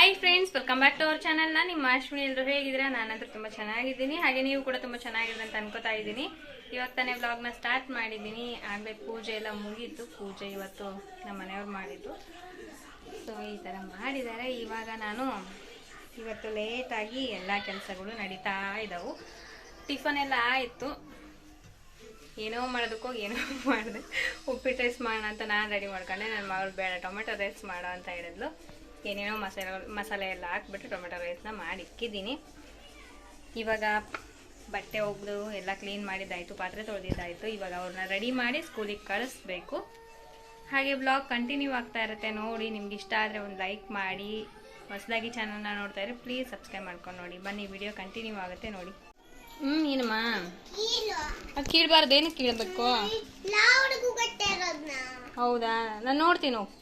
Hi friends welcome back to our channel ನಾನು ನಿಮ್ಮ ಅಶ್ವಿನಿ. ಎಲ್ಲರೂ ಹೇಗಿದ್ದೀರಾ? ನಾನಂತೂ ತುಂಬ ಚೆನ್ನಾಗಿದ್ದೀನಿ. ಹಾಗೆ ನೀವು ಕೂಡ ತುಂಬ ಅಂತ ಅನ್ಕೋತಾ ಇದ್ದೀನಿ. ಇವಾಗ ತಾನೇ ವ್ಲಾಗ್ನ ಸ್ಟಾರ್ಟ್ ಮಾಡಿದ್ದೀನಿ. ಆಗಲೇ ಪೂಜೆ ಎಲ್ಲ ಮುಗೀತು. ಪೂಜೆ ಇವತ್ತು ನಮ್ಮ ಮನೆಯವ್ರು ಮಾಡಿದ್ದು. ಸೊ ಈ ಥರ ಮಾಡಿದ್ದಾರೆ. ಇವಾಗ ನಾನು ಇವತ್ತು ಲೇಟಾಗಿ ಎಲ್ಲ ಕೆಲಸಗಳು ನಡೀತಾ ಇದ್ದಾವೆ ಟಿಫನ್ ಎಲ್ಲ ಆಯಿತು. ಏನೋ ಮಾಡೋದಕ್ಕೋಗಿ ಏನೋ ಮಾಡಿದೆ. ಉಪ್ಪಿಟ್ಟು ರೈಸ್ ಮಾಡೋಣ ಅಂತ ನಾನು ರೆಡಿ ಮಾಡ್ಕೊಂಡೆ. ನನ್ನ ಮಗಳು ಬೇಡ ಟೊಮೆಟೊ ರೈಸ್ ಮಾಡೋ ಅಂತ ಹೇಳಿದ್ಲು. ಏನೇನೋ ಮಸಾಲೆ ಮಸಾಲೆ ಎಲ್ಲ ಹಾಕ್ಬಿಟ್ಟು ಟೊಮೆಟೊ ರೈಸ್ನ ಮಾಡಿ ಇಕ್ಕಿದ್ದೀನಿ. ಇವಾಗ ಬಟ್ಟೆ ಒಗ್ದು ಎಲ್ಲ ಕ್ಲೀನ್ ಮಾಡಿದ್ದಾಯಿತು ಪಾತ್ರೆ ತೊಳೆದಿದ್ದಾಯಿತು. ಇವಾಗ ಅವ್ರನ್ನ ರೆಡಿ ಮಾಡಿ ಸ್ಕೂಲಿಗೆ ಕಳಿಸ್ಬೇಕು. ಹಾಗೆ ಬ್ಲಾಗ್ ಕಂಟಿನ್ಯೂ ಆಗ್ತಾ ಇರುತ್ತೆ ನೋಡಿ. ನಿಮ್ಗೆ ಇಷ್ಟ ಆದರೆ ಒಂದು ಲೈಕ್ ಮಾಡಿ. ಹೊಸದಾಗಿ ಚಾನಲ್ನ ನೋಡ್ತಾ ಇದ್ರೆ ಪ್ಲೀಸ್ ಸಬ್ಸ್ಕ್ರೈಬ್ ಮಾಡ್ಕೊಂಡು ನೋಡಿ. ಬನ್ನಿ ವಿಡಿಯೋ ಕಂಟಿನ್ಯೂ ಆಗುತ್ತೆ ನೋಡಿ. ಹ್ಞೂ ಏನಮ್ಮ ಅದು ಕೀಳಬಾರ್ದು ಏನು ಕೀಳ್ಬೇಕು? ಹೌದಾ? ನಾನು ನೋಡ್ತೀನಿ ಹೋಗು.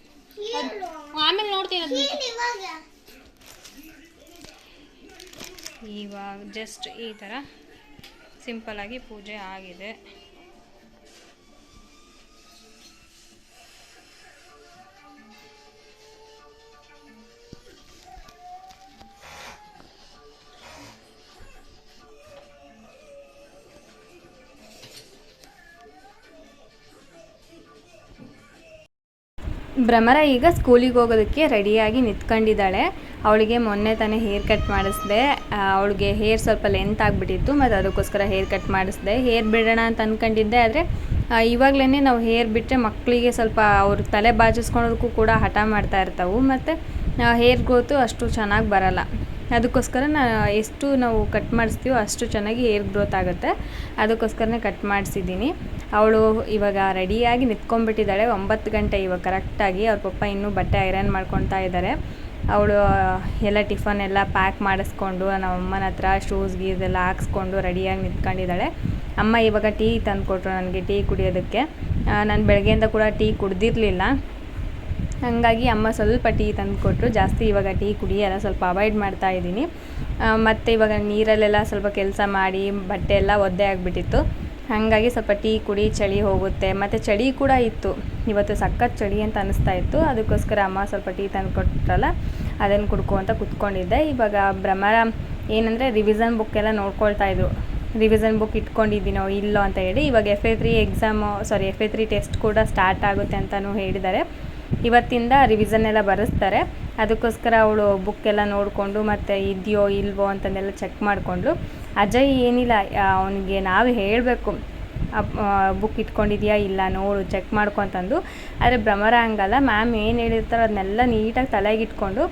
ಆಮೇಲೆ ನೋಡ್ತೀನಿ ಇವಾಗ. ಇವಾಗ ಜಸ್ಟ್ ಈ ಥರ ಸಿಂಪಲ್ ಆಗಿ ಪೂಜೆ ಆಗಿದೆ. ಭ್ರಮರ ಈಗ ಸ್ಕೂಲಿಗೆ ಹೋಗೋದಕ್ಕೆ ರೆಡಿಯಾಗಿ ನಿಂತ್ಕೊಂಡಿದ್ದಾಳೆ. ಅವಳಿಗೆ ಮೊನ್ನೆ ತಾನೇ ಹೇರ್ ಕಟ್ ಮಾಡಿಸ್ದೆ. ಅವಳಿಗೆ ಹೇರ್ ಸ್ವಲ್ಪ ಲೆಂತ್ ಆಗಿಬಿಟ್ಟಿತ್ತು, ಮತ್ತು ಅದಕ್ಕೋಸ್ಕರ ಹೇರ್ ಕಟ್ ಮಾಡಿಸ್ದೆ. ಹೇರ್ ಬಿಡೋಣ ಅಂತ ಅಂದ್ಕೊಂಡಿದ್ದೆ ಆದರೆ ಇವಾಗಲೇ ನಾವು ಹೇರ್ ಬಿಟ್ಟರೆ ಮಕ್ಕಳಿಗೆ ಸ್ವಲ್ಪ ಅವ್ರ ತಲೆ ಬಾಚಿಸ್ಕೊಳೋದಕ್ಕೂ ಕೂಡ ಹಠ ಮಾಡ್ತಾ ಇರ್ತಾವೆ. ಮತ್ತು ಹೇರ್ ಗ್ರೋತು ಅಷ್ಟು ಚೆನ್ನಾಗಿ ಬರಲ್ಲ. ಅದಕ್ಕೋಸ್ಕರ ನಾ ಎಷ್ಟು ನಾವು ಕಟ್ ಮಾಡಿಸ್ತೀವೋ ಅಷ್ಟು ಚೆನ್ನಾಗಿ ಹೇರ್ ಗ್ರೋತ್ ಆಗುತ್ತೆ. ಅದಕ್ಕೋಸ್ಕರನೇ ಕಟ್ ಮಾಡಿಸಿದ್ದೀನಿ. ಅವಳು ಇವಾಗ ರೆಡಿಯಾಗಿ ನಿಂತ್ಕೊಂಡ್ಬಿಟ್ಟಿದ್ದಾಳೆ. ಒಂಬತ್ತು ಗಂಟೆ ಇವಾಗ ಕರೆಕ್ಟಾಗಿ ಅವ್ರ ಪಪ್ಪ ಇನ್ನೂ ಬಟ್ಟೆ ಐರನ್ ಮಾಡ್ಕೊತಾ ಇದ್ದಾರೆ. ಅವಳು ಎಲ್ಲ ಟಿಫನ್ ಎಲ್ಲ ಪ್ಯಾಕ್ ಮಾಡಿಸ್ಕೊಂಡು ನಮ್ಮ ಅಮ್ಮನ ಹತ್ರ ಶೂಸ್ ಗೀಸ್ ಎಲ್ಲ ಹಾಕ್ಸ್ಕೊಂಡು ರೆಡಿಯಾಗಿ ನಿಂತ್ಕೊಂಡಿದ್ದಾಳೆ. ಅಮ್ಮ ಇವಾಗ ಟೀ ತಂದು ಕೊಟ್ಟರು ನನಗೆ ಟೀ ಕುಡಿಯೋದಕ್ಕೆ. ನಾನು ಬೆಳಗ್ಗೆಯಿಂದ ಕೂಡ ಟೀ ಕುಡ್ದಿರಲಿಲ್ಲ. ಹಾಗಾಗಿ ಅಮ್ಮ ಸ್ವಲ್ಪ ಟೀ ತಂದು ಕೊಟ್ಟರು ಜಾಸ್ತಿ ಇವಾಗ ಟೀ ಕುಡಿಯಲ್ಲ, ಸ್ವಲ್ಪ ಅವಾಯ್ಡ್ ಮಾಡ್ತಾ ಇದ್ದೀನಿ. ಮತ್ತು ಇವಾಗ ನೀರಲ್ಲೆಲ್ಲ ಸ್ವಲ್ಪ ಕೆಲಸ ಮಾಡಿ, ಬಟ್ಟೆ ಎಲ್ಲ ಒದ್ದೆ ಆಗಿಬಿಟ್ಟಿತ್ತು. ಹಾಗಾಗಿ ಸ್ವಲ್ಪ ಟೀ ಕುಡಿ, ಚಳಿ ಹೋಗುತ್ತೆ. ಮತ್ತು ಚಳಿ ಕೂಡ ಇತ್ತು. ಇವತ್ತು ಸಖತ್ ಚಳಿ ಅಂತ ಅನ್ನಿಸ್ತಾ ಇತ್ತು. ಅದಕ್ಕೋಸ್ಕರ ಅಮ್ಮ ಸ್ವಲ್ಪ ಟೀ ತಂದು ಕೊಟ್ಟರಲ್ಲ ಅದನ್ನು ಕುಡ್ಕೊಂತ ಕುತ್ಕೊಂಡಿದ್ದೆ. ಇವಾಗ ಭ್ರಮರ ಏನಂದರೆ ರಿವಿಸನ್ ಬುಕ್ ಎಲ್ಲ ನೋಡ್ಕೊಳ್ತಾ ಇದ್ರು. ರಿವಿಸನ್ ಬುಕ್ ಇಟ್ಕೊಂಡಿದ್ದೀನೋ ಇಲ್ಲೋ ಅಂತ ಹೇಳಿ, ಇವಾಗ F A three exam sorry F A three test ಕೂಡ ಸ್ಟಾರ್ಟ್ ಆಗುತ್ತೆ ಅಂತಲೂ ಹೇಳಿದ್ದಾರೆ. ಇವತ್ತಿಂದ ರಿವಿಸನ್ ಎಲ್ಲ ಬರೆಸ್ತಾರೆ. ಅದಕ್ಕೋಸ್ಕರ ಅವಳು ಬುಕ್ ಎಲ್ಲ ನೋಡಿಕೊಂಡು ಮತ್ತು ಇದೆಯೋ ಇಲ್ವೋ ಅಂತಂದೆಲ್ಲ ಚೆಕ್ ಮಾಡಿಕೊಂಡು, ಅಜಯ್ ಏನಿಲ್ಲ ಅವನಿಗೆ ನಾವು ಹೇಳಬೇಕು. ಬುಕ್ ಇಟ್ಕೊಂಡಿದ್ಯಾ ಇಲ್ಲ ನೋಡು ಚೆಕ್ ಮಾಡ್ಕೊ ಅಂತಂದು. ಆದರೆ ಭ್ರಮರ ಹಂಗಲ್ಲ ಮ್ಯಾಮ್ ಏನು ಹೇಳಿರ್ತಾರೋ ಅದನ್ನೆಲ್ಲ ನೀಟಾಗಿ ತಲೆಗೆ ಇಟ್ಕೊಂಡು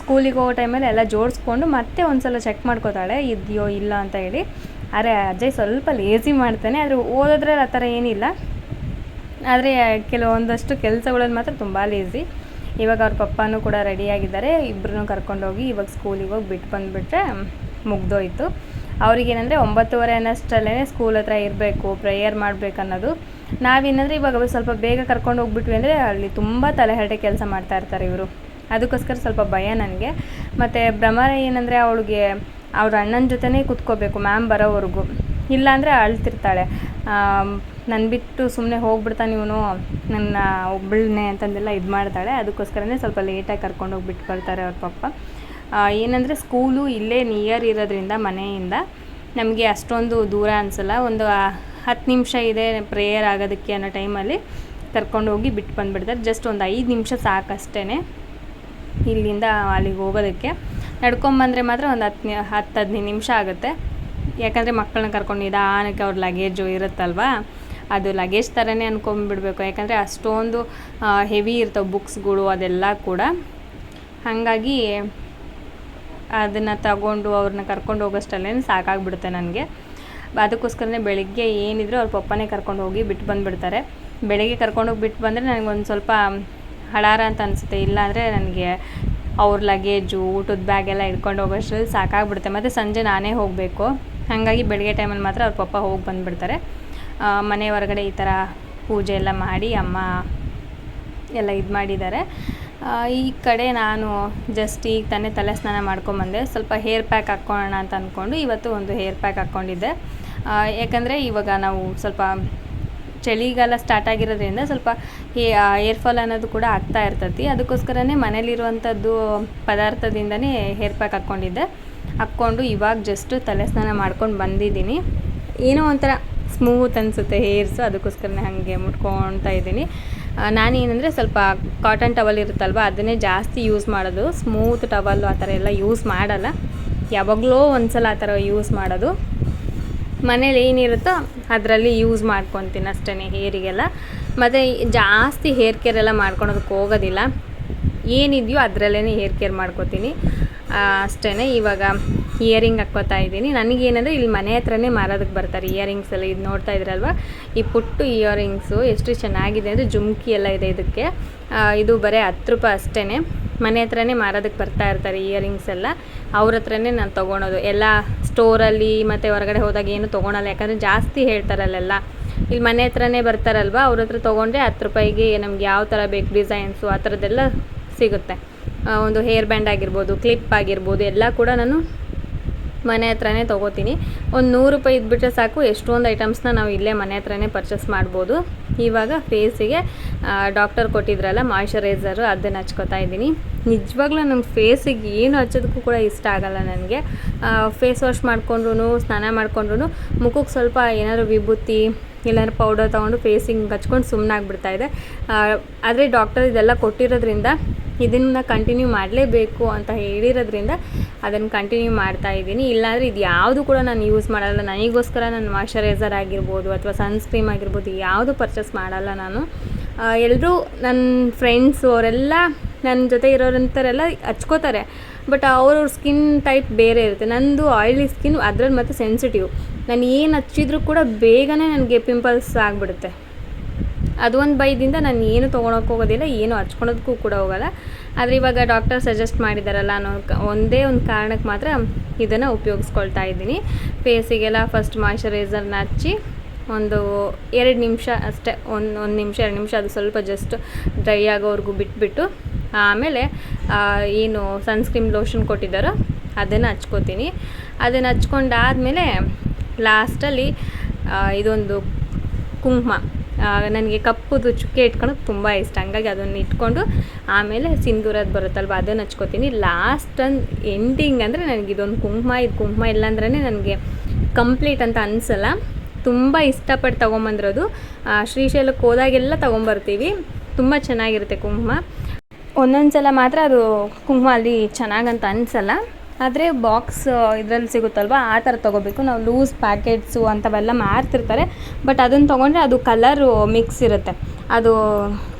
ಸ್ಕೂಲಿಗೆ ಹೋಗೋ ಟೈಮಲ್ಲಿ ಎಲ್ಲ ಜೋಡಿಸ್ಕೊಂಡು ಮತ್ತೆ ಒಂದ್ಸಲ ಚೆಕ್ ಮಾಡ್ಕೋತಾಳೆ, ಇದೆಯೋ ಇಲ್ಲ ಅಂತ ಹೇಳಿ. ಆದರೆ ಅಜಯ್ ಸ್ವಲ್ಪ ಲೇಸಿ ಮಾಡ್ತಾನೆ, ಆದರೆ ಓದೋದ್ರಲ್ಲಿ ಆ ಥರ ಏನಿಲ್ಲ. ಆದರೆ, ಕೆಲವೊಂದಷ್ಟು ಕೆಲಸಗಳಲ್ಲಿ ಮಾತ್ರ ತುಂಬ ಲೇಸಿ ಇವಾಗ ಅವ್ರ ಪಪ್ಪನೂ ಕೂಡ ರೆಡಿಯಾಗಿದ್ದಾರೆ ಇಬ್ಬರನ್ನೂ ಕರ್ಕೊಂಡೋಗಿ ಇವಾಗ ಸ್ಕೂಲಿಗೆ ಹೋಗಿ ಬಿಟ್ಟು ಬಂದುಬಿಟ್ರೆ ಮುಗ್ದೋಯ್ತು. ಅವ್ರಿಗೇನಂದರೆ ಒಂಬತ್ತುವರೆ ಅನ್ನೋಷ್ಟರಲ್ಲೇ ಸ್ಕೂಲ್ ಹತ್ರ ಇರಬೇಕು ಪ್ರೇಯರ್ ಮಾಡಬೇಕು ಅನ್ನೋದು. ನಾವೇನಂದರೆ ಇವಾಗ ಸ್ವಲ್ಪ ಬೇಗ ಕರ್ಕೊಂಡು ಹೋಗ್ಬಿಟ್ವಿ ಅಂದರೆ ಅಲ್ಲಿ ತುಂಬ ತಲೆಹರಟೆ ಕೆಲಸ ಮಾಡ್ತಾ ಇರ್ತಾರೆ ಇವರು. ಅದಕ್ಕೋಸ್ಕರ ಸ್ವಲ್ಪ ಭಯ ನನಗೆ. ಮತ್ತು ಭ್ರಮರ ಏನಂದರೆ ಅವಳಿಗೆ ಅವ್ರ ಅಣ್ಣನ ಜೊತೆನೇ ಕುತ್ಕೋಬೇಕು ಮ್ಯಾಮ್ ಬರೋವರೆಗೂ. ಇಲ್ಲಾಂದರೆ ಅಳ್ತಿರ್ತಾಳೆ. ನನ್ನ ಬಿಟ್ಟು ಸುಮ್ಮನೆ ಹೋಗ್ಬಿಡ್ತಾನೆ ಇವನು, ನನ್ನ ಒಬ್ಬಳನ್ನೇ ಅಂತಂದೆಲ್ಲ ಇದು ಮಾಡ್ತಾಳೆ. ಅದಕ್ಕೋಸ್ಕರನೇ ಸ್ವಲ್ಪ ಲೇಟಾಗಿ ಕರ್ಕೊಂಡು ಹೋಗಿ ಬಿಟ್ಟು ಬರ್ತಾರೆ ಅವ್ರ ಪಪ್ಪ. ಏನಂದರೆ ಸ್ಕೂಲು ಇಲ್ಲೇ ನಿಯರ್ ಇರೋದ್ರಿಂದ ಮನೆಯಿಂದ ನಮಗೆ ಅಷ್ಟೊಂದು ದೂರ ಅನಿಸಲ್ಲ. ಒಂದು ಹತ್ತು ನಿಮಿಷ ಇದೆ ಪ್ರೇಯರ್ ಆಗೋದಕ್ಕೆ ಅನ್ನೋ ಟೈಮಲ್ಲಿ ಕರ್ಕೊಂಡು ಹೋಗಿ ಬಿಟ್ಟು ಬಂದುಬಿಡ್ತಾರೆ. ಜಸ್ಟ್ ಒಂದು ಐದು ನಿಮಿಷ ಸಾಕಷ್ಟೇ ಇಲ್ಲಿಂದ ಅಲ್ಲಿಗೆ ಹೋಗೋದಕ್ಕೆ. ನಡ್ಕೊಂಬಂದರೆ ಮಾತ್ರ ಒಂದು ಹತ್ತು ಹತ್ತು ಹದಿನೈದು ನಿಮಿಷ ಆಗುತ್ತೆ. ಯಾಕಂದರೆ ಮಕ್ಕಳನ್ನ ಕರ್ಕೊಂಡು ಇದಾನಕ್ಕೆ ಅವ್ರ ಲಗೇಜು ಇರುತ್ತಲ್ವಾ? ಅದು ಲಗೇಜ್ ಥರನೇ ಅನ್ಕೊಂಬಿಡ್ಬೇಕು. ಯಾಕಂದರೆ ಅಷ್ಟೊಂದು ಹೆವಿ ಇರ್ತವೆ ಬುಕ್ಸ್ಗಳು ಅದೆಲ್ಲ ಕೂಡ. ಹಾಗಾಗಿ ಅದನ್ನು ತಗೊಂಡು ಅವ್ರನ್ನ ಕರ್ಕೊಂಡು ಹೋಗೋಷ್ಟಲ್ಲೇ ಸಾಕಾಗ್ಬಿಡುತ್ತೆ ನನಗೆ. ಅದಕ್ಕೋಸ್ಕರನೇ ಬೆಳಿಗ್ಗೆ ಏನಿದ್ರು ಅವ್ರ ಪಪ್ಪನೇ ಕರ್ಕೊಂಡು ಹೋಗಿ ಬಿಟ್ಟು ಬಂದುಬಿಡ್ತಾರೆ. ಬೆಳಿಗ್ಗೆ ಕರ್ಕೊಂಡೋಗಿ ಬಿಟ್ಟು ಬಂದರೆ ನನಗೊಂದು ಸ್ವಲ್ಪ ಹಳಾರ ಅಂತ ಅನಿಸುತ್ತೆ. ಇಲ್ಲಾಂದರೆ ನನಗೆ ಅವ್ರ ಲಗೇಜು ಊಟದ ಬ್ಯಾಗ್ ಎಲ್ಲ ಇಟ್ಕೊಂಡು ಹೋಗೋಷ್ಟರಲ್ಲಿ ಸಾಕಾಗ್ಬಿಡುತ್ತೆ. ಮತ್ತು ಸಂಜೆ ನಾನೇ ಹೋಗಬೇಕು. ಹಾಗಾಗಿ ಬೆಳಗ್ಗೆ ಟೈಮಲ್ಲಿ ಮಾತ್ರ ಅವ್ರ ಪಪ್ಪ ಹೋಗಿ ಬಂದುಬಿಡ್ತಾರೆ. ಮನೆ ಹೊರಗಡೆ ಈ ಥರ ಪೂಜೆ ಎಲ್ಲ ಮಾಡಿ ಅಮ್ಮ ಎಲ್ಲ ಇದು ಮಾಡಿದ್ದಾರೆ. ಈ ಕಡೆ ನಾನು ಜಸ್ಟ್ ಈಗ ತಾನೇ ತಲೆ ಸ್ನಾನ ಮಾಡ್ಕೊಂಬಂದೆ. ಸ್ವಲ್ಪ ಹೇರ್ ಪ್ಯಾಕ್ ಹಾಕ್ಕೊಳ್ಳೋಣ ಅಂತ ಅಂದ್ಕೊಂಡು ಇವತ್ತು ಒಂದು ಹೇರ್ ಪ್ಯಾಕ್ ಹಾಕ್ಕೊಂಡಿದ್ದೆ. ಯಾಕಂದರೆ ಇವಾಗ ನಾವು ಸ್ವಲ್ಪ ಚಳಿಗಾಲ ಸ್ಟಾರ್ಟ್ ಆಗಿರೋದ್ರಿಂದ ಸ್ವಲ್ಪ ಏರ್ ಫಾಲ್ ಅನ್ನೋದು ಕೂಡ ಆಗ್ತಾ ಇರ್ತೈತಿ. ಅದಕ್ಕೋಸ್ಕರನೇ ಮನೇಲಿರುವಂಥದ್ದು ಪದಾರ್ಥದಿಂದನೇ ಹೇರ್ ಪ್ಯಾಕ್ ಹಾಕ್ಕೊಂಡಿದ್ದೆ. ಹಾಕ್ಕೊಂಡು ಇವಾಗ ಜಸ್ಟು ತಲೆ ಸ್ನಾನ ಮಾಡ್ಕೊಂಡು ಬಂದಿದ್ದೀನಿ. ಏನೋ ಒಂಥರ ಸ್ಮೂತ್ ಅನಿಸುತ್ತೆ ಹೇರ್ಸು ಅದಕ್ಕೋಸ್ಕರನೇ ಹಾಗೆ ಮುಟ್ಕೊಳ್ತಾ ಇದ್ದೀನಿ. ನಾನೇನಂದರೆ ಸ್ವಲ್ಪ ಕಾಟನ್ ಟವಲ್ ಇರುತ್ತಲ್ವ, ಅದನ್ನೇ ಜಾಸ್ತಿ ಯೂಸ್ ಮಾಡೋದು. ಸ್ಮೂತ್ ಟವಲ್ಲು ಆ ಥರ ಎಲ್ಲ ಯೂಸ್ ಮಾಡಲ್ಲ. ಯಾವಾಗಲೋ ಒಂದ್ಸಲ ಆ ಥರ ಯೂಸ್ ಮಾಡೋದು. ಮನೇಲಿ ಏನಿರುತ್ತೋ ಅದರಲ್ಲಿ ಯೂಸ್ ಮಾಡ್ಕೊತೀನಿ ಅಷ್ಟೇ ಹೇರಿಗೆಲ್ಲ ಮತ್ತು ಜಾಸ್ತಿ ಹೇರ್ ಕೇರ್ ಎಲ್ಲ ಮಾಡ್ಕೊಳೋದಕ್ಕೆ ಹೋಗೋದಿಲ್ಲ. ಏನಿದೆಯೋ ಅದರಲ್ಲೇ ಹೇರ್ ಕೇರ್ ಮಾಡ್ಕೊತೀನಿ. ಅಷ್ಟೇ ಇವಾಗ ಇಯರಿಂಗ್ ಹಾಕ್ಕೋತಾ ಇದ್ದೀನಿ. ನನಗೇನಂದರೆ ಇಲ್ಲಿ ಮನೆ ಹತ್ರನೇ ಮಾರೋದಕ್ಕೆ ಬರ್ತಾರೆ. ಇಯರಿಂಗ್ಸ್ ಎಲ್ಲ ಇದು ನೋಡ್ತಾ ಇದ್ರಲ್ವ? ಈ ಪುಟ್ಟು ಇಯರಿಂಗ್ಸು ಎಷ್ಟು ಚೆನ್ನಾಗಿದೆ ಅಂದರೆ ಜುಮ್ಕಿ ಎಲ್ಲ ಇದೆ ಇದಕ್ಕೆ. ಇದು ಬರೀ ಹತ್ತು ರೂಪಾಯಿ ಅಷ್ಟೇ ಮನೆ ಹತ್ರನೇ ಮಾರೋದಕ್ಕೆ ಬರ್ತಾ ಇರ್ತಾರೆ ಇಯರಿಂಗ್ಸ್ ಎಲ್ಲ. ಅವ್ರ ಹತ್ರನೇ ನಾನು ತೊಗೊಳೋದು. ಎಲ್ಲ ಸ್ಟೋರಲ್ಲಿ ಮತ್ತು ಹೊರಗಡೆ ಹೋದಾಗ ಏನು ತೊಗೊಳಲ್ಲ. ಯಾಕಂದರೆ ಜಾಸ್ತಿ ಹೇಳ್ತಾರಲ್ಲೆಲ್ಲ. ಇಲ್ಲಿ ಮನೆ ಹತ್ರನೇ ಬರ್ತಾರಲ್ವ? ಅವ್ರ ಹತ್ರ ತೊಗೊಂಡ್ರೆ ಹತ್ತು ರೂಪಾಯಿಗೆ ನಮ್ಗೆ ಯಾವ ಥರ ಬೇಕು ಡಿಸೈನ್ಸು ಆ ಥರದ್ದೆಲ್ಲ ಸಿಗುತ್ತೆ. ಒಂದು ಹೇರ್ ಬ್ಯಾಂಡ್ ಆಗಿರ್ಬೋದು ಕ್ಲಿಪ್ ಆಗಿರ್ಬೋದು, ಎಲ್ಲ ಕೂಡ ನಾನು ಮನೆ ಹತ್ರನೇ ತೊಗೋತೀನಿ. ಒಂದು ನೂರು ರೂಪಾಯಿ ಇದ್ಬಿಟ್ರೆ ಸಾಕು, ಎಷ್ಟೊಂದು ಐಟಮ್ಸ್ನ ನಾವು ಇಲ್ಲೇ ಮನೆ ಹತ್ರನೇ ಪರ್ಚೇಸ್ ಮಾಡ್ಬೋದು. ಇವಾಗ ಫೇಸಿಗೆ ಡಾಕ್ಟರ್ ಕೊಟ್ಟಿದ್ರಲ್ಲ ಮಾಯ್ಶ್ಚರೈಸರು ಅದನ್ನು ಹಚ್ಕೋತಾ ಇದ್ದೀನಿ. ನಿಜವಾಗ್ಲೂ ನಮ್ಮ ಫೇಸಿಗೆ ಏನು ಹಚ್ಚೋದಕ್ಕೂ ಕೂಡ ಇಷ್ಟ ಆಗಲ್ಲ ನನಗೆ. ಫೇಸ್ ವಾಶ್ ಮಾಡಿಕೊಂಡ್ರು ಸ್ನಾನ ಮಾಡಿಕೊಂಡ್ರು ಮುಖಕ್ಕೆ ಸ್ವಲ್ಪ ಏನಾದರೂ ವಿಭೂತಿ ಇಲ್ಲಾಂದ್ರೆ ಪೌಡರ್ ತೊಗೊಂಡು ಫೇಸಿಂಗ್ ಹಚ್ಕೊಂಡು ಸುಮ್ಮನಾಗ್ಬಿಡ್ತಾ ಇದೆ. ಆದರೆ ಡಾಕ್ಟರ್ ಇದೆಲ್ಲ ಕೊಟ್ಟಿರೋದ್ರಿಂದ ಇದನ್ನು ಕಂಟಿನ್ಯೂ ಮಾಡಲೇಬೇಕು ಅಂತ ಹೇಳಿರೋದ್ರಿಂದ ಅದನ್ನು ಕಂಟಿನ್ಯೂ ಮಾಡ್ತಾ ಇದ್ದೀನಿ. ಇಲ್ಲಾಂದರೆ ಇದು ಯಾವುದು ಕೂಡ ನಾನು ಯೂಸ್ ಮಾಡಲ್ಲ. ನನಗೋಸ್ಕರ ನಾನು ಮಾಯ್ಶ್ಚರೈಸರ್ ಆಗಿರ್ಬೋದು ಅಥವಾ ಸನ್ಸ್ಕ್ರೀಮ್ ಆಗಿರ್ಬೋದು ಯಾವುದು ಪರ್ಚೇಸ್ ಮಾಡಲ್ಲ ನಾನು. ಎಲ್ಲರೂ ನನ್ನ ಫ್ರೆಂಡ್ಸು ಅವರೆಲ್ಲ ನನ್ನ ಜೊತೆ ಇರೋರಂಥರೆಲ್ಲ ಹಚ್ಕೋತಾರೆ. ಬಟ್ ಅವ್ರವ್ರ ಸ್ಕಿನ್ ಟೈಪ್ ಬೇರೆ ಇರುತ್ತೆ. ನಂದು ಆಯಿಲಿ ಸ್ಕಿನ್ ಅದ್ರಲ್ಲಿ ಮತ್ತು ಸೆನ್ಸಿಟಿವ್ ನಾನು ಏನು ಹಚ್ಚಿದ್ರೂ ಕೂಡ ಬೇಗನೆ ನನಗೆ ಪಿಂಪಲ್ಸ್ ಆಗಿಬಿಡುತ್ತೆ. ಅದು ಒಂದು ಬೈದಿಂದ ನಾನು ಏನು ತೊಗೊಳಕ್ಕೆ ಹೋಗೋದಿಲ್ಲ, ಏನು ಹಚ್ಕೊಳೋದಕ್ಕೂ ಕೂಡ ಹೋಗಲ್ಲ. ಆದರೆ ಇವಾಗ ಡಾಕ್ಟರ್ ಸಜೆಸ್ಟ್ ಮಾಡಿದಾರಲ್ಲ ಅನ್ನೋ ಒಂದೇ ಒಂದು ಕಾರಣಕ್ಕೆ ಮಾತ್ರ ಇದನ್ನು ಉಪಯೋಗಿಸ್ಕೊಳ್ತಾ ಇದ್ದೀನಿ. ಫೇಸಿಗೆಲ್ಲ ಫಸ್ಟ್ ಮಾಯ್ಶ್ಚರೈಸರ್ನ ಹಚ್ಚಿ ಒಂದು ಎರಡು ನಿಮಿಷ ಅಷ್ಟೇ, ಒಂದು ಒಂದು ನಿಮಿಷ, ಎರಡು ನಿಮಿಷ ಅದು ಸ್ವಲ್ಪ ಜಸ್ಟ್ ಡ್ರೈ ಆಗೋವರೆಗೂ ಬಿಟ್ಬಿಟ್ಟು ಆಮೇಲೆ ಏನು ಸನ್ಸ್ಕ್ರೀನ್ ಲೋಷನ್ ಕೊಟ್ಟಿದ್ದಾರೋ ಅದನ್ನು ಹಚ್ಕೋತೀನಿ. ಅದನ್ನು ಹಚ್ಕೊಂಡಾದಮೇಲೆ ಲಾಸ್ಟಲ್ಲಿ ಇದೊಂದು ಕುಂಕುಮ. ನನಗೆ ಕಪ್ಪುದು ಚುಕ್ಕೆ ಇಟ್ಕೊಳಕ್ಕೆ ತುಂಬ ಇಷ್ಟ. ಹಂಗಾಗಿ ಅದನ್ನು ಇಟ್ಕೊಂಡು ಆಮೇಲೆ ಸಿಂಧೂರದ್ದು ಬರುತ್ತಲ್ವ, ಅದನ್ನು ಹಚ್ಕೋತೀನಿ. ಲಾಸ್ಟ್ ಎಂಡಿಂಗ್ ಅಂದರೆ ನನಗೆ ಇದೊಂದು ಕುಂಕುಮ, ಇದು ಕುಂಕುಮ ಇಲ್ಲ ಅಂದ್ರೆ ನನಗೆ ಕಂಪ್ಲೀಟ್ ಅಂತ ಅನಿಸಲ್ಲ. ತುಂಬ ಇಷ್ಟಪಟ್ಟು ತೊಗೊಂಬಂದಿರೋದು. ಶ್ರೀಶೈಲಕ್ಕೆ ಹೋದಾಗೆಲ್ಲ ತೊಗೊಂಬರ್ತೀವಿ. ತುಂಬ ಚೆನ್ನಾಗಿರುತ್ತೆ ಕುಂಕುಮ. ಒಂದೊಂದು ಸಲ ಮಾತ್ರ ಅದು ಕುಂಕುಮ ಅಲ್ಲಿ ಚೆನ್ನಾಗಂತ ಅನಿಸಲ್ಲ. ಆದರೆ ಬಾಕ್ಸ್ ಇದರಲ್ಲಿ ಸಿಗುತ್ತಲ್ವ? ಆ ಥರ ತೊಗೋಬೇಕು. ನಾವು ಲೂಸ್ ಪ್ಯಾಕೆಟ್ಸು ಅಂಥವೆಲ್ಲ ಮಾರ್ತಿರ್ತಾರೆ. ಬಟ್ ಅದನ್ನು ತೊಗೊಂಡ್ರೆ ಅದು ಕಲರು ಮಿಕ್ಸ್ ಇರುತ್ತೆ. ಅದು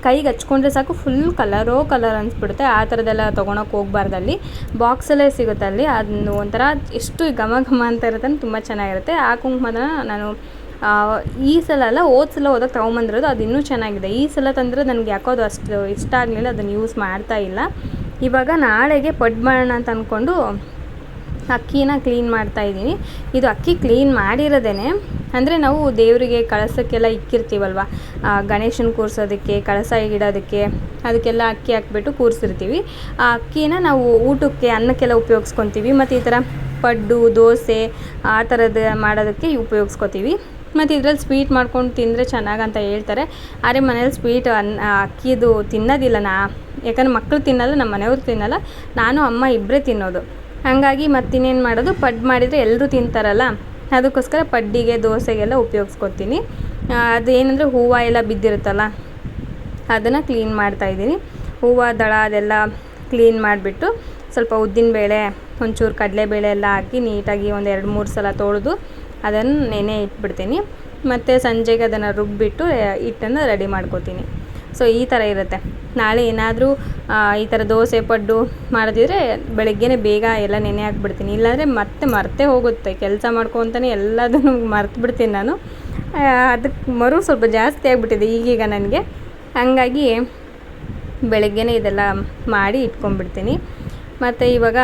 ಕೈಗೆ ಹಚ್ಕೊಂಡ್ರೆ ಸಾಕು ಫುಲ್ ಕಲರೋ ಕಲರ್ ಅನಿಸ್ಬಿಡುತ್ತೆ. ಆ ಥರದ್ದೆಲ್ಲ ತೊಗೊಳಕ್ಕೆ ಹೋಗ್ಬಾರ್ದಲ್ಲಿ. ಬಾಕ್ಸಲ್ಲೇ ಸಿಗುತ್ತೆ ಅಲ್ಲಿ. ಅದನ್ನು ಒಂಥರ ಎಷ್ಟು ಘಮ ಘಮ ಅಂತ ಇರುತ್ತೆ ತುಂಬ ಚೆನ್ನಾಗಿರುತ್ತೆ. ಆ ಕುಂಕುಮನ ನಾನು ಈ ಸಲ ಅಲ್ಲ, ಹೋದ ಸಲ ಹೋದಾಗ ತೊಗೊಂಬಂದಿರೋದು. ಅದು ಇನ್ನೂ ಚೆನ್ನಾಗಿದೆ. ಈ ಸಲ ತಂದರೆ ನನಗೆ ಯಾಕೋ ಅದು ಅಷ್ಟು ಇಷ್ಟ ಆಗಲಿಲ್ಲ. ಅದನ್ನು ಯೂಸ್ ಮಾಡ್ತಾ ಇಲ್ಲ. ಇವಾಗ ನಾಳೆಗೆ ಪಡ್ ಮಾಡೋಣ ಅಂತ ಅಂದ್ಕೊಂಡು ಅಕ್ಕಿನ ಕ್ಲೀನ್ ಮಾಡ್ತಾ ಇದ್ದೀನಿ. ಇದು ಅಕ್ಕಿ ಕ್ಲೀನ್ ಮಾಡಿರೋದೇನೆ. ಅಂದರೆ ನಾವು ದೇವರಿಗೆ ಕಳಸಕ್ಕೆಲ್ಲ ಇಕ್ಕಿರ್ತೀವಲ್ವ? ಗಣೇಶನ ಕೂರಿಸೋದಕ್ಕೆ, ಕಳಸ ಇಡೋದಕ್ಕೆ, ಅದಕ್ಕೆಲ್ಲ ಅಕ್ಕಿ ಹಾಕ್ಬಿಟ್ಟು ಕೂರಿಸಿರ್ತೀವಿ. ಆ ಅಕ್ಕಿನ ನಾವು ಊಟಕ್ಕೆ, ಅನ್ನಕ್ಕೆಲ್ಲ ಉಪಯೋಗಿಸ್ಕೊತೀವಿ. ಮತ್ತು ಈ ಥರ ಪಡ್ಡು, ದೋಸೆ, ಆ ಥರದ ಮಾಡೋದಕ್ಕೆ ಉಪಯೋಗಿಸ್ಕೊತೀವಿ. ಮತ್ತು ಇದ್ರಲ್ಲಿ ಸ್ವೀಟ್ ಮಾಡ್ಕೊಂಡು ತಿಂದರೆ ಚೆನ್ನಾಗಂತ ಹೇಳ್ತಾರೆ. ಆದರೆ ಮನೇಲಿ ಸ್ವೀಟ್ ಅನ್ನ ಅಕ್ಕಿದು ತಿನ್ನೋದಿಲ್ಲ ನಾ, ಯಾಕಂದ್ರೆ ಮಕ್ಕಳು ತಿನ್ನಲ್ಲ, ನಮ್ಮ ಮನೆಯವ್ರು ತಿನ್ನಲ್ಲ. ನಾನು, ಅಮ್ಮ ಇಬ್ಬರೇ ತಿನ್ನೋದು. ಹಾಗಾಗಿ ಮತ್ತಿನ್ನೇನು ಮಾಡೋದು? ಪಡ್ ಮಾಡಿದರೆ ಎಲ್ಲರೂ ತಿಂತಾರಲ್ಲ? ಅದಕ್ಕೋಸ್ಕರ ಪಡ್ಡಿಗೆ, ದೋಸೆಗೆಲ್ಲ ಉಪಯೋಗಿಸ್ಕೊತೀನಿ. ಅದು ಏನಂದರೆ ಹೂವು ಎಲ್ಲ ಬಿದ್ದಿರುತ್ತಲ್ಲ, ಅದನ್ನು ಕ್ಲೀನ್ ಮಾಡ್ತಾ ಇದ್ದೀನಿ. ಹೂವು, ದಳ ಅದೆಲ್ಲ ಕ್ಲೀನ್ ಮಾಡಿಬಿಟ್ಟು ಸ್ವಲ್ಪ ಉದ್ದಿನಬೇಳೆ ಒಂಚೂರು ಕಡಲೆಬೇಳೆ ಎಲ್ಲ ಹಾಕಿ ನೀಟಾಗಿ ಒಂದು ಎರಡು ಮೂರು ಸಲ ತೊಳೆದು ಅದನ್ನು ನೆನೆ ಇಟ್ಬಿಡ್ತೀನಿ. ಮತ್ತು ಸಂಜೆಗೆ ಅದನ್ನು ರುಬ್ಬಿಟ್ಟು ಹಿಟ್ಟನ್ನು ರೆಡಿ ಮಾಡ್ಕೋತೀನಿ. ಸೊ, ಈ ಥರ ಇರುತ್ತೆ. ನಾಳೆ ಏನಾದರೂ ಈ ಥರ ದೋಸೆ, ಪಡ್ಡು ಮಾಡಿದ್ರೆ ಬೆಳಗ್ಗೆನೇ ಬೇಗ ಎಲ್ಲ ನೆನೆ ಹಾಕ್ಬಿಡ್ತೀನಿ. ಇಲ್ಲಾಂದರೆ ಮತ್ತೆ ಮರ್ತೇ ಹೋಗುತ್ತೆ. ಕೆಲಸ ಮಾಡ್ಕೊತಾನೆ ಎಲ್ಲದನ್ನು ಮರ್ತು ಬಿಡ್ತೀನಿ ನಾನು ಅದಕ್ಕೆ ಮರು ಸ್ವಲ್ಪ ಜಾಸ್ತಿ ಆಗಿಬಿಟ್ಟಿದೆ ಈಗೀಗ ನನಗೆ. ಹಂಗಾಗಿ ಬೆಳಗ್ಗೆನೇ ಇದೆಲ್ಲ ಮಾಡಿ ಇಟ್ಕೊಂಡ್ಬಿಡ್ತೀನಿ. ಮತ್ತು ಇವಾಗ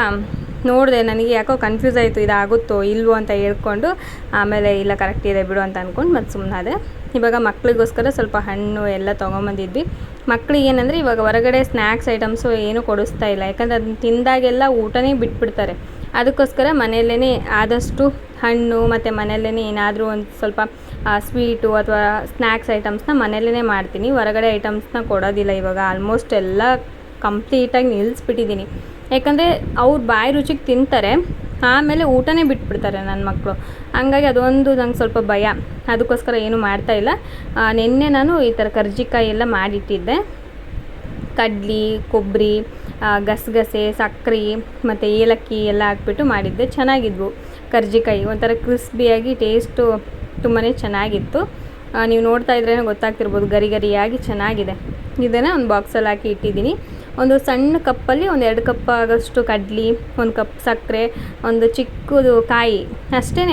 ನೋಡಿದೆ, ನನಗೆ ಯಾಕೋ ಕನ್ಫ್ಯೂಸ್ ಆಯಿತು, ಇದಾಗುತ್ತೋ ಇಲ್ವೋ ಅಂತ ಹೇಳ್ಕೊಂಡು, ಆಮೇಲೆ ಇಲ್ಲ ಕರೆಕ್ಟ್ ಇದೆ ಬಿಡು ಅಂತ ಅಂದ್ಕೊಂಡು ಮತ್ತು ಸುಮ್ಮನಾದೆ ಇವಾಗ ಮಕ್ಕಳಿಗೋಸ್ಕರ ಸ್ವಲ್ಪ ಹಣ್ಣು ಎಲ್ಲ ತೊಗೊಂಬಂದಿದ್ವಿ. ಮಕ್ಳಿಗೆ ಏನಂದರೆ, ಇವಾಗ ಹೊರಗಡೆ ಸ್ನ್ಯಾಕ್ಸ್ ಐಟಮ್ಸು ಏನೂ ಕೊಡಿಸ್ತಾ ಇಲ್ಲ. ಯಾಕಂದರೆ ಅದನ್ನ ತಿಂದಾಗೆಲ್ಲ ಊಟನೇ ಬಿಟ್ಬಿಡ್ತಾರೆ. ಅದಕ್ಕೋಸ್ಕರ ಮನೆಯಲ್ಲೇ ಆದಷ್ಟು ಹಣ್ಣು ಮತ್ತು ಮನೆಯಲ್ಲೇ ಏನಾದರೂ ಒಂದು ಸ್ವಲ್ಪ ಸ್ವೀಟು ಅಥವಾ ಸ್ನ್ಯಾಕ್ಸ್ ಐಟಮ್ಸ್ನ ಮನೆಯಲ್ಲೇ ಮಾಡ್ತೀನಿ. ಹೊರಗಡೆ ಐಟಮ್ಸ್ನ ಕೊಡೋದಿಲ್ಲ ಇವಾಗ. ಆಲ್ಮೋಸ್ಟ್ ಎಲ್ಲ ಕಂಪ್ಲೀಟಾಗಿ ನಿಲ್ಲಿಸ್ಬಿಟ್ಟಿದ್ದೀನಿ ಯಾಕಂದರೆ ಅವ್ರು ಬಾಯಿ ರುಚಿಗೆ ತಿಂತಾರೆ, ಆಮೇಲೆ ಊಟನೇ ಬಿಟ್ಬಿಡ್ತಾರೆ ನನ್ನ ಮಕ್ಕಳು ಹಂಗಾಗಿ ಅದೊಂದು ನಂಗೆ ಸ್ವಲ್ಪ ಭಯ. ಅದಕ್ಕೋಸ್ಕರ ಏನು ಮಾಡ್ತಾಯಿಲ್ಲ ನಿನ್ನೆ ನಾನು ಈ ಥರ ಕರ್ಜಿಕಾಯಿ ಎಲ್ಲ ಮಾಡಿಟ್ಟಿದ್ದೆ. ಕಡ್ಲಿ ಕೊಬ್ಬರಿ ಗಸಗಸೆ ಸಕ್ಕರೆ ಮತ್ತು ಏಲಕ್ಕಿ ಎಲ್ಲ ಹಾಕ್ಬಿಟ್ಟು ಮಾಡಿದ್ದೆ. ಚೆನ್ನಾಗಿದ್ವು ಕರ್ಜಿಕಾಯಿ. ಒಂಥರ ಕ್ರಿಸ್ಪಿಯಾಗಿ ಟೇಸ್ಟು ತುಂಬಾ ಚೆನ್ನಾಗಿತ್ತು. ನೀವು ನೋಡ್ತಾ ಇದ್ರೇ ಗೊತ್ತಾಗ್ತಿರ್ಬೋದು ಗರಿ ಗರಿಯಾಗಿ ಚೆನ್ನಾಗಿದೆ. ಇದನ್ನು ಒಂದು ಬಾಕ್ಸಲ್ಲಿ ಹಾಕಿ ಇಟ್ಟಿದ್ದೀನಿ. ಒಂದು ಸಣ್ಣ ಕಪ್ಪಲ್ಲಿ ಒಂದು ಎರಡು ಕಪ್ ಆಗೋಷ್ಟು ಕಡ್ಲಿ, ಒಂದು ಕಪ್ ಸಕ್ಕರೆ, ಒಂದು ಚಿಕ್ಕದು ಕಾಯಿ. ಅಷ್ಟೇ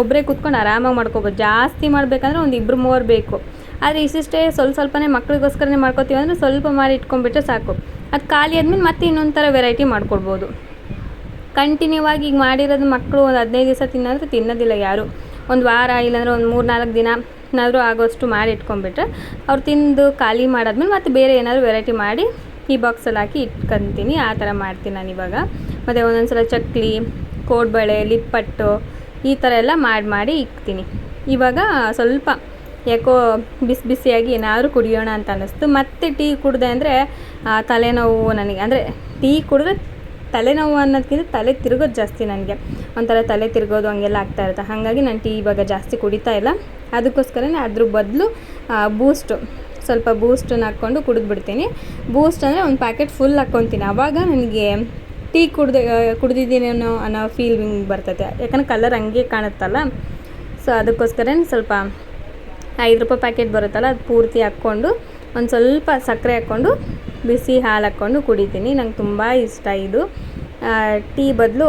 ಒಬ್ಬರೇ ಕೂತ್ಕೊಂಡು ಆರಾಮಾಗಿ ಮಾಡ್ಕೊಬೋದು. ಜಾಸ್ತಿ ಮಾಡಬೇಕಂದ್ರೆ ಒಂದು ಇಬ್ಬರು ಮೂವರು ಬೇಕು. ಆದರೆ ಇಷ್ಟಿಷ್ಟೇ ಸ್ವಲ್ಪ ಸ್ವಲ್ಪನೇ ಮಕ್ಳಿಗೋಸ್ಕರನೇ ಮಾಡ್ಕೋತೀವಿ ಅಂದರೆ ಸ್ವಲ್ಪ ಮಾಡಿ ಇಟ್ಕೊಂಡ್ಬಿಟ್ರೆ ಸಾಕು. ಅದು ಖಾಲಿ ಆದ್ಮೇಲೆ ಮತ್ತೆ ಇನ್ನೊಂದು ಥರ ವೆರೈಟಿ ಮಾಡ್ಕೊಡ್ಬೋದು. ಕಂಟಿನ್ಯೂ ಆಗಿ ಈಗ ಮಾಡಿರೋದು ಮಕ್ಕಳು ಒಂದು ಹದಿನೈದು ದಿವಸ ತಿನ್ನೋದ್ರೆ ತಿನ್ನೋದಿಲ್ಲ ಯಾರು. ಒಂದು ವಾರ ಇಲ್ಲಾಂದ್ರೆ ಒಂದು ಮೂರು ನಾಲ್ಕು ದಿನ ಏನಾದರೂ ಆಗೋಷ್ಟು ಮಾಡಿ ಇಟ್ಕೊಂಡ್ಬಿಟ್ರೆ ಅವ್ರು ತಿಂದು ಖಾಲಿ ಮಾಡಾದ್ಮೇಲೆ ಮತ್ತೆ ಬೇರೆ ಏನಾದರೂ ವೆರೈಟಿ ಮಾಡಿ ಈ ಬಾಕ್ಸಲ್ಲಿ ಹಾಕಿ ಇಟ್ಕೊತೀನಿ, ಆ ಥರ ಮಾಡ್ತೀನಿ ನಾನು ಇವಾಗ. ಮತ್ತು ಒಂದೊಂದು ಸಲ ಚಕ್ಲಿ, ಕೋಡ್ಬಳೆ, ಲಿಪ್ಪಟ್ಟು, ಈ ಥರ ಎಲ್ಲ ಮಾಡಿ ಮಾಡಿ ಇಕ್ತೀನಿ. ಇವಾಗ ಸ್ವಲ್ಪ ಯಾಕೋ ಬಿಸಿ ಬಿಸಿಯಾಗಿ ಏನಾದರೂ ಕುಡಿಯೋಣ ಅಂತ ಅನ್ನಿಸ್ತು. ಮತ್ತೆ ಟೀ ಕುಡಿದೆ ಅಂದರೆ ತಲೆನೋವು ನನಗೆ. ಅಂದರೆ ಟೀ ಕುಡಿದ್ರೆ ತಲೆನೋವು ಅನ್ನೋದಕ್ಕಿಂತ ತಲೆ ತಿರುಗೋದು ಜಾಸ್ತಿ ನನಗೆ. ಒಂಥರ ತಲೆ ತಿರುಗೋದು ಹಂಗೆಲ್ಲ ಆಗ್ತಾ ಇರುತ್ತೆ. ಹಾಗಾಗಿ ನಾನು ಟೀ ಇವಾಗ ಜಾಸ್ತಿ ಕುಡಿತಾ ಇಲ್ಲ. ಅದಕ್ಕೋಸ್ಕರನೇ ಅದ್ರ ಬದಲು ಬೂಸ್ಟು. ಸ್ವಲ್ಪ ಬೂಸ್ಟನ್ನ ಹಾಕ್ಕೊಂಡು ಕುಡಿದ್ಬಿಡ್ತೀನಿ. ಬೂಸ್ಟ್ ಅಂದರೆ ಒಂದು ಪ್ಯಾಕೆಟ್ ಫುಲ್ ಹಾಕ್ಕೊತೀನಿ. ಆವಾಗ ನನಗೆ ಟೀ ಕುಡ್ದು ಕುಡ್ದಿದ್ದೀನಿ ಅನ್ನೋ ಅನ್ನೋ ಫೀಲಿಂಗ್ ಬರ್ತೈತೆ. ಯಾಕಂದ್ರೆ ಕಲರ್ ಹಂಗೆ ಕಾಣುತ್ತಲ್ಲ. ಸೊ ಅದಕ್ಕೋಸ್ಕರ ಸ್ವಲ್ಪ ಐದು ರೂಪಾಯಿ ಪ್ಯಾಕೆಟ್ ಬರುತ್ತಲ್ಲ, ಅದು ಪೂರ್ತಿ ಹಾಕ್ಕೊಂಡು ಒಂದು ಸ್ವಲ್ಪ ಸಕ್ಕರೆ ಹಾಕ್ಕೊಂಡು ಬಿಸಿ ಹಾಲು ಹಾಕ್ಕೊಂಡು ಕುಡಿತೀನಿ. ನಂಗೆ ತುಂಬ ಇಷ್ಟ ಇದು. ಟೀ ಬದಲು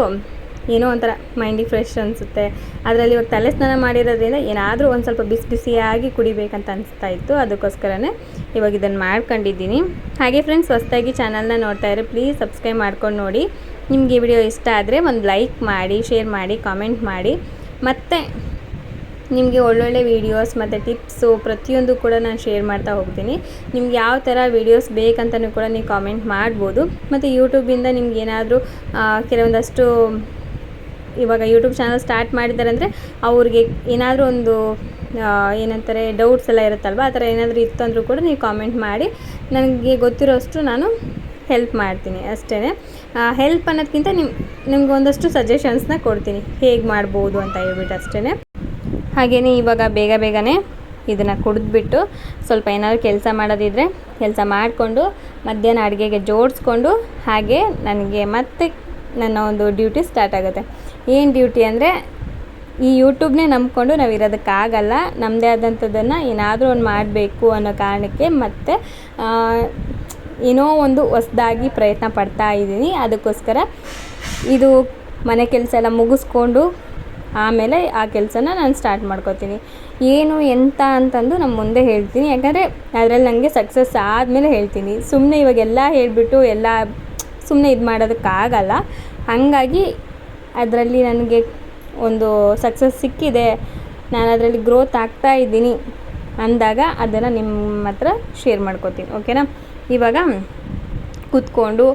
ಏನೋ ಒಂಥರ ಮೈಂಡಿಗೆ ಫ್ರೆಶ್ ಅನಿಸುತ್ತೆ. ಅದರಲ್ಲಿ ಇವಾಗ ತಲೆ ಸ್ನಾನ ಮಾಡಿರೋದ್ರಿಂದ ಏನಾದರೂ ಒಂದು ಸ್ವಲ್ಪ ಬಿಸಿ ಬಿಸಿಯಾಗಿ ಕುಡಿಬೇಕಂತ ಅನಿಸ್ತಾ ಇತ್ತು. ಅದಕ್ಕೋಸ್ಕರನೇ ಇವಾಗ ಇದನ್ನು ಮಾಡ್ಕೊಂಡಿದ್ದೀನಿ. ಹಾಗೆ ಫ್ರೆಂಡ್ಸ್ ಹೊಸ್ದಾಗಿ ಚಾನಲ್ನ ನೋಡ್ತಾ ಇದ್ರೆ ಪ್ಲೀಸ್ ಸಬ್ಸ್ಕ್ರೈಬ್ ಮಾಡ್ಕೊಂಡು ನೋಡಿ. ನಿಮಗೆ ವಿಡಿಯೋ ಇಷ್ಟ ಆದರೆ ಒಂದು ಲೈಕ್ ಮಾಡಿ ಶೇರ್ ಮಾಡಿ ಕಾಮೆಂಟ್ ಮಾಡಿ. ಮತ್ತು ನಿಮಗೆ ಒಳ್ಳೊಳ್ಳೆ ವೀಡಿಯೋಸ್ ಮತ್ತು ಟಿಪ್ಸು ಪ್ರತಿಯೊಂದು ಕೂಡ ನಾನು ಶೇರ್ ಮಾಡ್ತಾ ಹೋಗ್ತೀನಿ. ನಿಮ್ಗೆ ಯಾವ ಥರ ವೀಡಿಯೋಸ್ ಬೇಕಂತಲೂ ಕೂಡ ನೀವು ಕಾಮೆಂಟ್ ಮಾಡ್ಬೋದು. ಮತ್ತು ಯೂಟ್ಯೂಬಿಂದ ನಿಮ್ಗೆ ಏನಾದರೂ ಕೆಲವೊಂದಷ್ಟು ಇವಾಗ ಯೂಟ್ಯೂಬ್ ಚಾನಲ್ ಸ್ಟಾರ್ಟ್ ಮಾಡಿದ್ದಾರೆ ಅಂದರೆ ಅವ್ರಿಗೆ ಏನಾದರೂ ಒಂದು ಏನಂತಾರೆ ಡೌಟ್ಸ್ ಎಲ್ಲ ಇರುತ್ತಲ್ವ? ಆ ಥರ ಏನಾದರೂ ಇತ್ತು ಅಂದರೂ ಕೂಡ ನೀವು ಕಾಮೆಂಟ್ ಮಾಡಿ. ನನಗೆ ಗೊತ್ತಿರೋಷ್ಟು ನಾನು ಹೆಲ್ಪ್ ಮಾಡ್ತೀನಿ ಅಷ್ಟೇ ಹೆಲ್ಪ್ ಅನ್ನೋದಕ್ಕಿಂತ ನಿಮ್ಮ ನಿಮ್ಗೆ ಒಂದಷ್ಟು ಸಜೆಷನ್ಸ್ನ ಕೊಡ್ತೀನಿ. ಹೇಗೆ ಮಾಡ್ಬೋದು ಅಂತ ಹೇಳ್ಬಿಟ್ಟು ಅಷ್ಟೇ ಹಾಗೆಯೇ ಇವಾಗ ಬೇಗ ಬೇಗನೆ ಇದನ್ನು ಕುಡಿದ್ಬಿಟ್ಟು ಸ್ವಲ್ಪ ಏನಾದರೂ ಕೆಲಸ ಮಾಡೋದಿದ್ರೆ ಕೆಲಸ ಮಾಡಿಕೊಂಡು ಮಧ್ಯಾಹ್ನ ಅಡುಗೆಗೆ ಜೋಡಿಸ್ಕೊಂಡು ಹಾಗೆ ನನಗೆ ಮತ್ತೆ ನನ್ನ ಒಂದು ಡ್ಯೂಟಿ ಸ್ಟಾರ್ಟ್ ಆಗುತ್ತೆ. ಏನು ಡ್ಯೂಟಿ ಅಂದರೆ, ಈ ಯೂಟ್ಯೂಬ್ನೇ ನಂಬ್ಕೊಂಡು ನಾವು ಇರೋದಕ್ಕಾಗಲ್ಲ ನಮ್ಮದೇ ಆದಂಥದ್ದನ್ನು ಏನಾದರೂ ಒಂದು ಮಾಡಬೇಕು ಅನ್ನೋ ಕಾರಣಕ್ಕೆ ಮತ್ತು ಏನೋ ಒಂದು ಹೊಸ್ದಾಗಿ ಪ್ರಯತ್ನ ಪಡ್ತಾ ಇದ್ದೀನಿ. ಅದಕ್ಕೋಸ್ಕರ ಇದು ಮನೆ ಕೆಲಸ ಎಲ್ಲ ಮುಗಿಸ್ಕೊಂಡು ಆಮೇಲೆ ಆ ಕೆಲಸನ ನಾನು ಸ್ಟಾರ್ಟ್ ಮಾಡ್ಕೋತೀನಿ. ಏನು, ಎಂತ ಅಂತಂದು ನಾನು ಮುಂದೆ ಹೇಳ್ತೀನಿ. ಯಾಕಂದರೆ, ಅದರಲ್ಲಿ ನನಗೆ ಸಕ್ಸಸ್ ಆದಮೇಲೆ ಹೇಳ್ತೀನಿ. ಸುಮ್ಮನೆ ಇವಾಗೆಲ್ಲ ಹೇಳಿಬಿಟ್ಟು ಎಲ್ಲ ಸುಮ್ಮನೆ ಇದು ಮಾಡೋದಕ್ಕಾಗಲ್ಲ. ಹಾಗಾಗಿ ಅದರಲ್ಲಿ ನನಗೆ ಒಂದು ಸಕ್ಸಸ್ ಸಿಕ್ಕಿದೆ. ನಾನು ಅದರಲ್ಲಿ ಗ್ರೋತ್ ಆಗ್ತಾ ಇದ್ದೀನಿ ಅಂದಾಗ ಅದನ್ನು ನಿಮ್ಮ ಹತ್ರ ಶೇರ್ ಮಾಡ್ಕೋತೀನಿ ಓಕೆನಾ ಇವಾಗ ಕೂತ್ಕೊಂಡು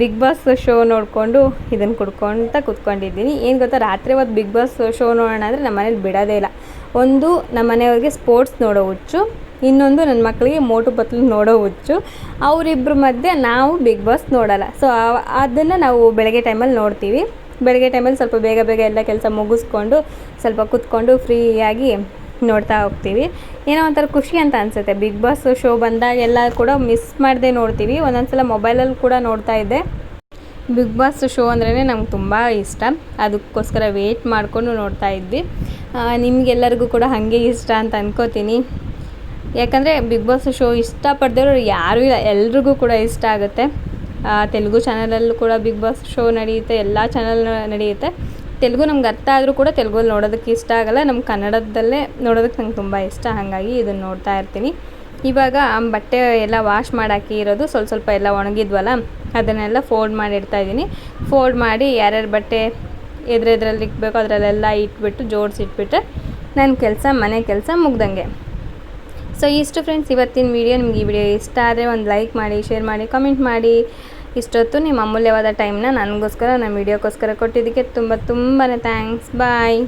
ಬಿಗ್ ಬಾಸ್ ಶೋ ನೋಡಿಕೊಂಡು ಇದನ್ನು ಕುಡ್ಕೊತ ಕೂತ್ಕೊಂಡಿದ್ದೀನಿ. ಏನು ಗೊತ್ತಾ, ರಾತ್ರಿ ಹೊತ್ತು ಬಿಗ್ ಬಾಸ್ ಶೋ ನೋಡೋಣ ಅಂದರೆ ನಮ್ಮ ಮನೇಲಿ ಬಿಡೋದೇ ಇಲ್ಲ. ಒಂದು ನಮ್ಮ ಮನೆಯವ್ರಿಗೆ ಸ್ಪೋರ್ಟ್ಸ್ ನೋಡೋ ಹುಚ್ಚು ಇನ್ನೊಂದು ನನ್ನ ಮಕ್ಕಳಿಗೆ ಮೋಟು ಪತ್ಲು ನೋಡೋ ಹುಚ್ಚು. ಅವರಿಬ್ಬರ ಮಧ್ಯೆ ನಾವು ಬಿಗ್ ಬಾಸ್ ನೋಡಲ್ಲ. ಸೊ ಅದನ್ನು ನಾವು ಬೆಳಗ್ಗೆ ಟೈಮಲ್ಲಿ ನೋಡ್ತೀವಿ. ಬೆಳಗ್ಗೆ ಟೈಮಲ್ಲಿ ಸ್ವಲ್ಪ ಬೇಗ ಬೇಗ ಎಲ್ಲ ಕೆಲಸ ಮುಗಿಸ್ಕೊಂಡು, ಸ್ವಲ್ಪ ಕೂತ್ಕೊಂಡು ಫ್ರೀಯಾಗಿ ನೋಡ್ತಾ ಹೋಗ್ತೀವಿ. ಏನೋ ಒಂಥರ ಖುಷಿ ಅಂತ ಅನಿಸುತ್ತೆ. ಬಿಗ್ ಬಾಸ್ ಶೋ ಬಂದಾಗೆಲ್ಲ ಕೂಡ ಮಿಸ್ ಮಾಡದೆ ನೋಡ್ತೀವಿ. ಒಂದೊಂದು ಸಲ ಮೊಬೈಲಲ್ಲಿ ಕೂಡ ನೋಡ್ತಾ ಇದ್ದೆ. ಬಿಗ್ ಬಾಸ್ ಶೋ ಅಂದ್ರೇ ನಮ್ಗೆ ತುಂಬ ಇಷ್ಟ. ಅದಕ್ಕೋಸ್ಕರ ವೇಟ್ ಮಾಡಿಕೊಂಡು ನೋಡ್ತಾ ಇದ್ವಿ. ನಿಮ್ಗೆಲ್ಲರಿಗೂ ಕೂಡ ಹಾಗೆ ಇಷ್ಟ ಅಂತ ಅನ್ಕೋತೀನಿ. ಯಾಕಂದರೆ ಬಿಗ್ ಬಾಸ್ ಶೋ ಇಷ್ಟಪಡ್ದವ್ರು ಯಾರೂ ಇಲ್ಲ, ಎಲ್ರಿಗೂ ಕೂಡ ಇಷ್ಟ ಆಗುತ್ತೆ. ತೆಲುಗು ಚಾನಲಲ್ಲೂ ಕೂಡ ಬಿಗ್ ಬಾಸ್ ಶೋ ನಡೆಯುತ್ತೆ, ಎಲ್ಲ ಚಾನಲ್ ನಡೆಯುತ್ತೆ. ತೆಲುಗು ನಮ್ಗೆ ಅರ್ಥ ಆದರೂ ಕೂಡ ತೆಲುಗಲ್ಲಿ ನೋಡೋದಕ್ಕೆ ಇಷ್ಟ ಆಗಲ್ಲ ನಮ್ಮ ಕನ್ನಡದಲ್ಲೇ ನೋಡೋದಕ್ಕೆ ನಂಗೆ ತುಂಬ ಇಷ್ಟ, ಹಾಗಾಗಿ ಇದನ್ನು ನೋಡ್ತಾ ಇರ್ತೀನಿ. ಇವಾಗ ಬಟ್ಟೆ ಎಲ್ಲ ವಾಶ್ ಮಾಡಾಕಿ ಇರೋದು, ಸ್ವಲ್ಪ ಸ್ವಲ್ಪ ಎಲ್ಲ ಒಣಗಿದ್ವಲ್ಲ, ಅದನ್ನೆಲ್ಲ ಫೋಲ್ಡ್ ಮಾಡಿ ಇದ್ದೀನಿ. ಫೋಲ್ಡ್ ಮಾಡಿ ಯಾರ್ಯಾರು ಬಟ್ಟೆ ಎದುರೆದ್ರಲ್ಲಿ ಇಕ್ಬೇಕು ಅದರಲ್ಲೆಲ್ಲ ಇಟ್ಬಿಟ್ಟು ಜೋಡಿಸಿಟ್ಬಿಟ್ರೆ ನನ್ನ ಕೆಲಸ, ಮನೆ ಕೆಲಸ ಮುಗ್ದಂಗೆ. ಸೊ ಇಷ್ಟು ಫ್ರೆಂಡ್ಸ್ ಇವತ್ತಿನ ವಿಡಿಯೋ ನಿಮ್ಗೆ ಈ ವಿಡಿಯೋ ಇಷ್ಟ ಆದರೆ ಒಂದು ಲೈಕ್ ಮಾಡಿ ಶೇರ್ ಮಾಡಿ ಕಮೆಂಟ್ ಮಾಡಿ. ಇಷ್ಟೊತ್ತು ನಿಮ್ಮ ಅಮೂಲ್ಯವಾದ ಟೈಮ್ನ ನನಗೋಸ್ಕರ ನನ್ನ ವಿಡಿಯೋಕ್ಕೋಸ್ಕರ ಕೊಟ್ಟಿದ್ದಕ್ಕೆ ತುಂಬ ತುಂಬಾ ಥ್ಯಾಂಕ್ಸ್ ಬಾಯ್